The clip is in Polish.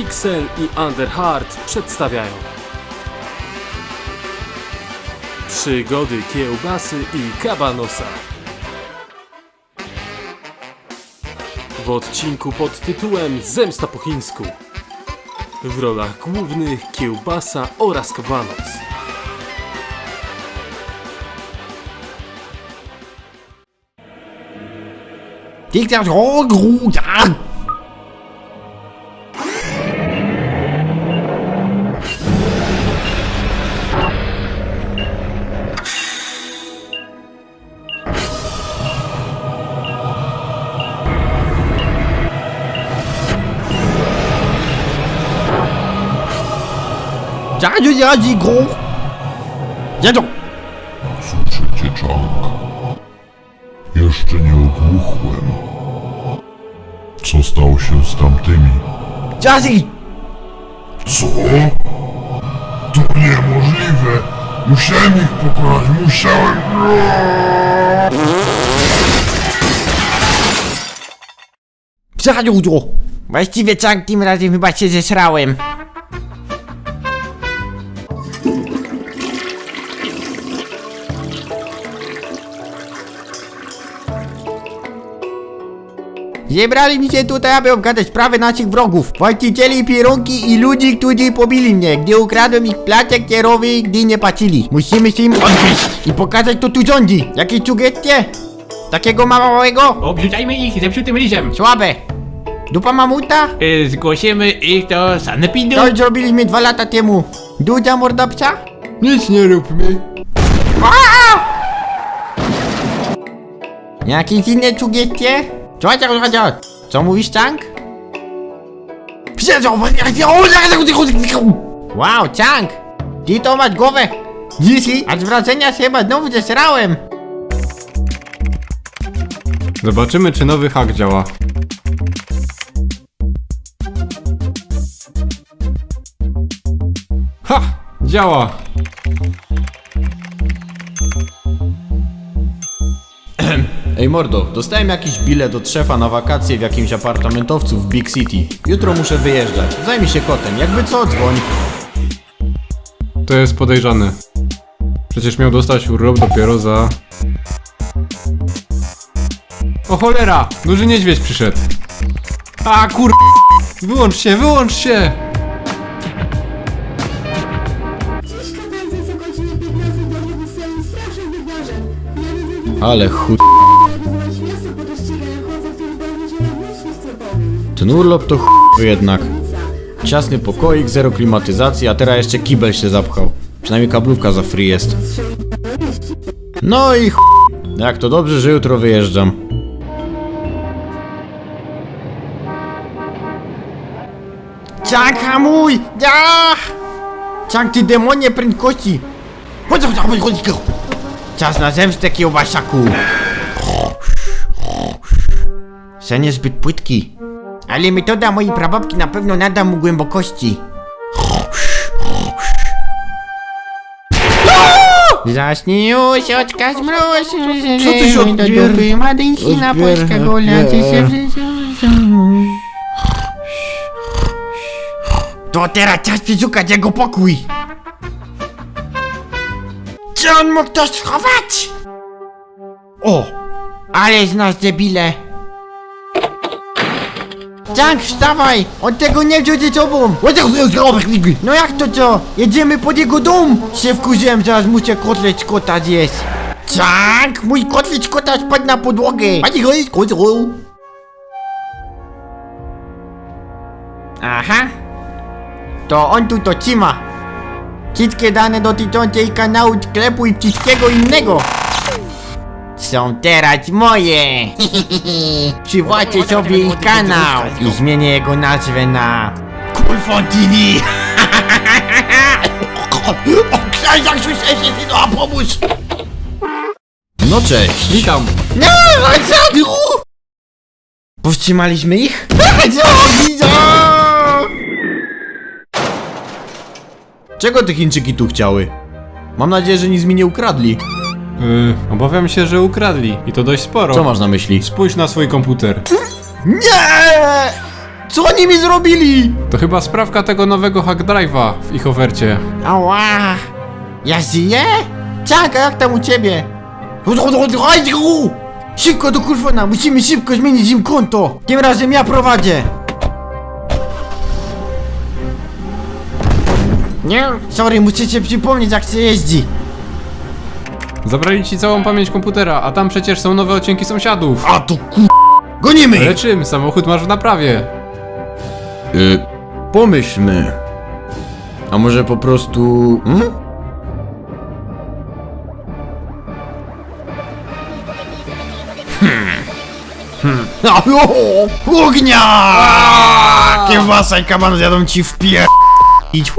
Pixel i Underheart przedstawiają. Przygody kiełbasy i kabanosa. W odcinku pod tytułem Zemsta po chińsku. W rolach głównych kiełbasa oraz kabanos. Diktat ja. Gro. Ja, doch. Słyszycie czank? Jeszcze nie ogłuchłem. Co stało się z tamtymi? Sie. Co? To niemożliwe! Musiałem ich pokonać, musiałem! Psadudo! Właściwie czang tym razem chyba się zesrałem. Zebrali mi się tutaj, aby obgadać sprawy naszych wrogów, właścicieli pierunki i ludzi, którzy pobili mnie, gdy ukradłem ich placek kierowy, gdy nie płacili. Musimy się im odgryźć i pokazać, kto tu rządzi. Jakieś sugestie? Takiego małego? Obrzucajmy ich zepsutym ryżem. Słabe. Dupa mamuta? Y, Zgłosimy ich do sanepidu. To zrobiliśmy dwa lata temu. Duża morda psa? Nic nie róbmy. Jakieś inne sugestie? Co, co, co, mówisz, Chang? Wow, Chang! Ty to masz głowę! Dzisiaj, a z wrażenia się chyba znowu zesrałem. Zobaczymy, czy nowy hak działa. Ha! Działa! Ej mordo, dostałem jakiś bilet od szefa na wakacje w jakimś apartamentowcu w Big City. Jutro muszę wyjeżdżać. Zajmij się kotem, jakby co, dzwoń. To jest podejrzane. Przecież miał dostać urlop dopiero za... O cholera! Duży niedźwiedź przyszedł. A kur... Wyłącz się, wyłącz się! Ciężka bardzo co godzinę 15 do niego swoim strasznym wyborze. Ja widzę Ale chuj. Ten urlop to chuj jednak. Ciasny pokoik, zero klimatyzacji, a teraz jeszcze kibel się zapchał. Przynajmniej kablówka za free jest. No i chuj. Jak to dobrze, że jutro wyjeżdżam. Chang, hamuj! Ja! Chang, ty demonie prędkości! Chodź, chodź, chodź, chodź. Czas na zemstę, kiełbasiaku! Sen jest zbyt płytki. Ale metoda mojej prababki na pewno nada mu głębokości. Zaśnij już, oczka zmruż. Co ty się do odpier- dupy, Madynsina, odpier- Polska, się To teraz czas przeszukać jego pokój. Czy on mógł to schować? O, ale z nas debile. Jank, wstawaj! On tego nie wziął ze sobą! No jak to co? Jedziemy pod jego dom! Się wkurzyłem, zaraz muszę kotlet kota zjeść. Jank, mój kotlet kota spadł na podłogę! Pani go jest. Aha. To on tu to trzyma. Wszystkie dane dotyczące kanału sklepu i wszystkiego innego. Są teraz moje. Przywłacie sobie ich kanał i zmienię jego nazwę na Kulfon TV. o, księżak słyszeliście, no pomóż. No cześć. Witam! No? Powstrzymaliśmy ich? Co? Czego te Chińczyki tu chciały? Mam nadzieję, że nic mi nie ukradli. Yy, obawiam się, że ukradli. I to dość sporo. Co masz na myśli? Spójrz na swój komputer. Nie! Co oni mi zrobili? To chyba sprawka tego nowego hack drive'a w ich ofercie. Ała! Ja żyję? Tak, a jak tam u ciebie? Szybko do kurwona, musimy szybko zmienić im konto. Tym razem ja prowadzę. Nie? Sorry, muszę cię przypomnieć jak się jeździ. Zabrali ci całą pamięć komputera, a tam przecież są nowe odcinki sąsiadów. A to ku... Gonimy! Ale czym? Samochód masz w naprawie. Y, pomyślmy. A może po prostu... Hmm? A, o, Ognia! Kiełbasa i kaban zjadą ci w pier... Idź!